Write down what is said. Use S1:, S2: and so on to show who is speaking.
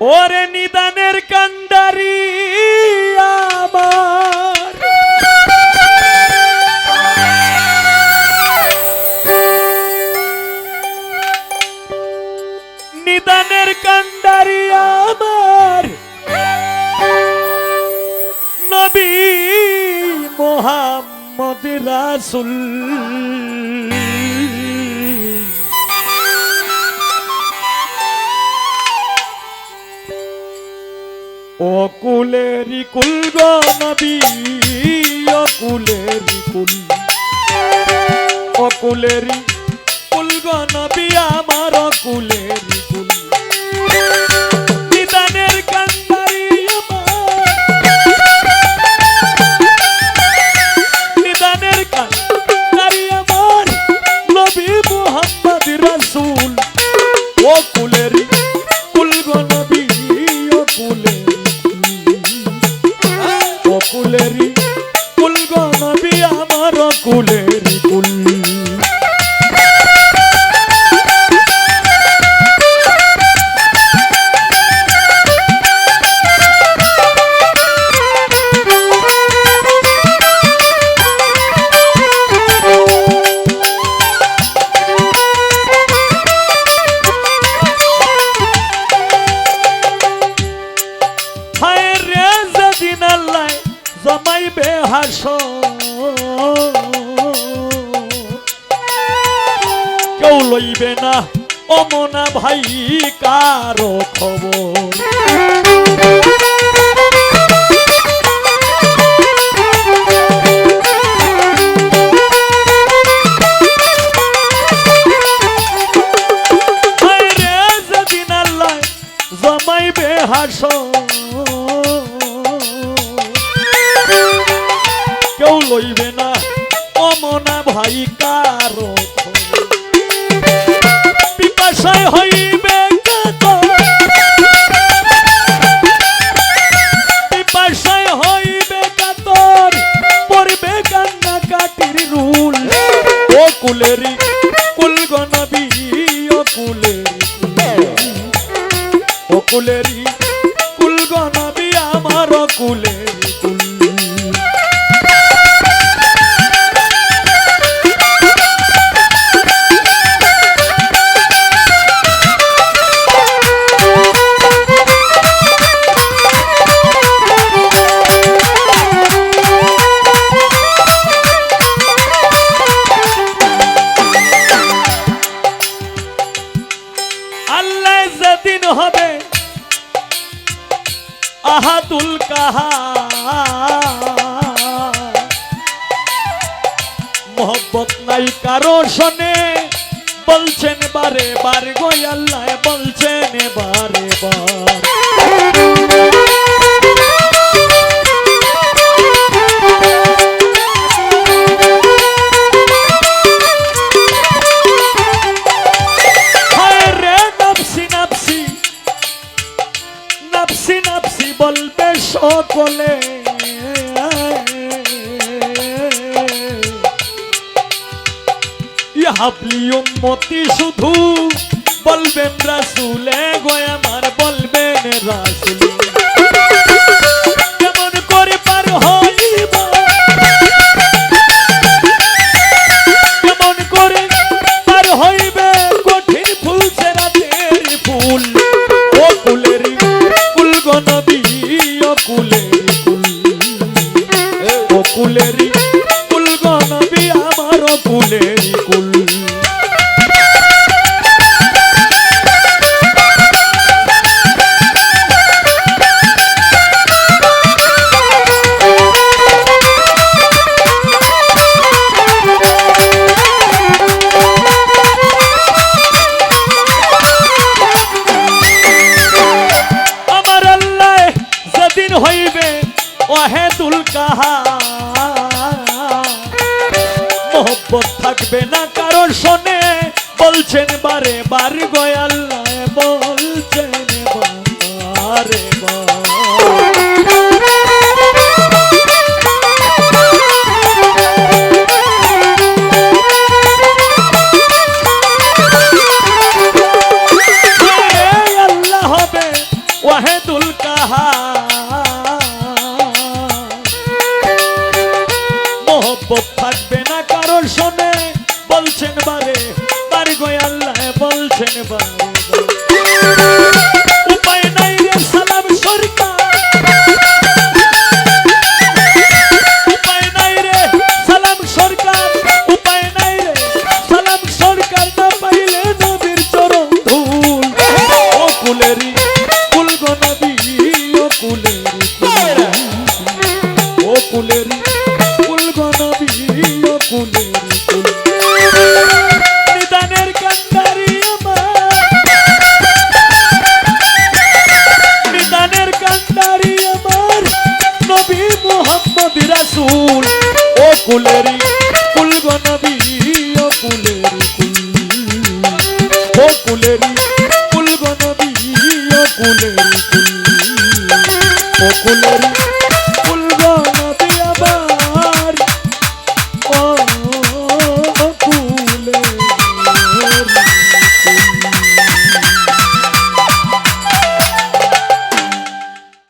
S1: ওরে নিদানের কান্ডারি আমার। নিদানের কান্ডারি আমার। নবী মোহাম্মদ রাসুল। ও কুলেরি কুল গো নবী কুল। ও হাস কেউ লইবে না। অমনা ভাই কারও খবর? জমাইবে লইবে না, অমনা ভাই কারও পিপাসায় হইবে পিপাসায় হইবে কাতর পড়বে কান্না কাটির রুল। ও কুলেরি কুল গনবী ও কুলেরি ও কুলেরি যেদিন হবে, আহাতুল কাহা মোহব্বত নাই কারও শোনে বলছেন বারে বার গোয়াল্লায় বলছেন বারে বার। নাপসি বলবে সকলে হাবলি উন্মতি শুধু বলবেন রাসুলে গো কাহা মোহব্বত থাকবে না কারণ শোনে বলছেন বারে বার গয় আল্লাহ বলছেন বার। বোধ থাকবে না কারোর শোনে বলছেন বারে বারে গো আল্লাহ, বলছেন বারে উপায় নাই রে সালাম সরকার। উপায় নাই রে সালাম সরকার। উপায় নাই রে সালাম সরকার না পাইলে নবীর চরণ ধুল। ও কুলেরি কুলগো নবী, ও কুলেরি। কুলেরি কুল গনবি ও কুলেরি কুল ও কুলেরি কুল গনবি ও কুলেরি কুল ও গনবি